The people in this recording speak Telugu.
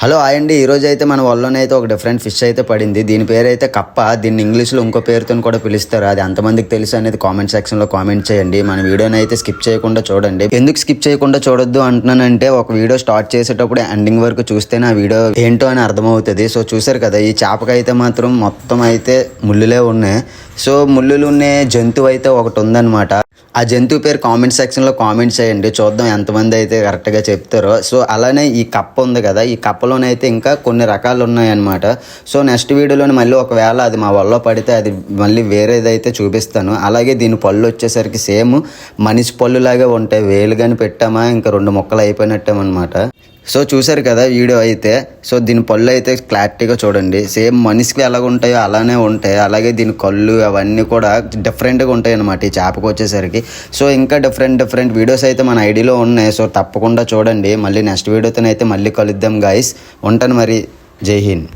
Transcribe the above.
హలో అండి. ఈరోజు అయితే మన వల్లనే అయితే ఒక డిఫరెంట్ ఫిష్ అయితే పడింది. దీని పేరు అయితే కప్ప. దీన్ని ఇంగ్లీష్లో ఇంకో పేరుతో కూడా పిలుస్తారు. అది ఎంతమందికి తెలుసు అనేది కామెంట్ సెక్షన్లో కామెంట్ చేయండి. మన వీడియోని అయితే స్కిప్ చేయకుండా చూడండి. ఎందుకు స్కిప్ చేయకుండా చూడొద్దు అంటున్నానంటే ఒక వీడియో స్టార్ట్ చేసేటప్పుడు ఎండింగ్ వరకు చూస్తేనే ఆ వీడియో ఏంటో అని అర్థమవుతుంది. సో చూసారు కదా ఈ చేపకైతే మాత్రం మొత్తం అయితే ముళ్ళులే ఉన్నాయి. సో ముళ్ళులు ఉన్న జంతువు అయితే ఒకటి ఉందన్నమాట. ఆ జంతువు పేరు కామెంట్ సెక్షన్లో కామెంట్ చేయండి. చూద్దాం ఎంతమంది అయితే కరెక్ట్గా చెప్తారో. సో అలానే ఈ కప్ప ఉంది కదా ఈ కప్పలోనైతే ఇంకా కొన్ని రకాలు ఉన్నాయన్నమాట. సో నెక్స్ట్ వీడియోలోని మళ్ళీ ఒకవేళ అది మా వల్ల పడితే అది మళ్ళీ వేరేదైతే చూపిస్తాను. అలాగే దీని పళ్ళు వచ్చేసరికి సేమ్ మనిషి పళ్ళులాగే ఉంటాయి. వేలు కానీ పెట్టామా ఇంకా రెండు మొక్కలు అయిపోయినట్టేమన్నమాట. సో చూసారు కదా వీడియో అయితే. సో దీని పళ్ళు అయితే క్లారిటీగా చూడండి. సేమ్ మనిషికి ఎలాగ ఉంటాయో అలానే ఉంటాయి. అలాగే దీని కళ్ళు అవన్నీ కూడా డిఫరెంట్గా ఉంటాయి అనమాట ఈ చేపకు వచ్చేసరికి. సో ఇంకా డిఫరెంట్ డిఫరెంట్ వీడియోస్ అయితే మన ఐడిలో ఉన్నాయి. సో తప్పకుండా చూడండి. మళ్ళీ నెక్స్ట్ వీడియోతో అయితే మళ్ళీ కలుద్దాం గాయస్ ఉంటాను మరి. జై హింద్.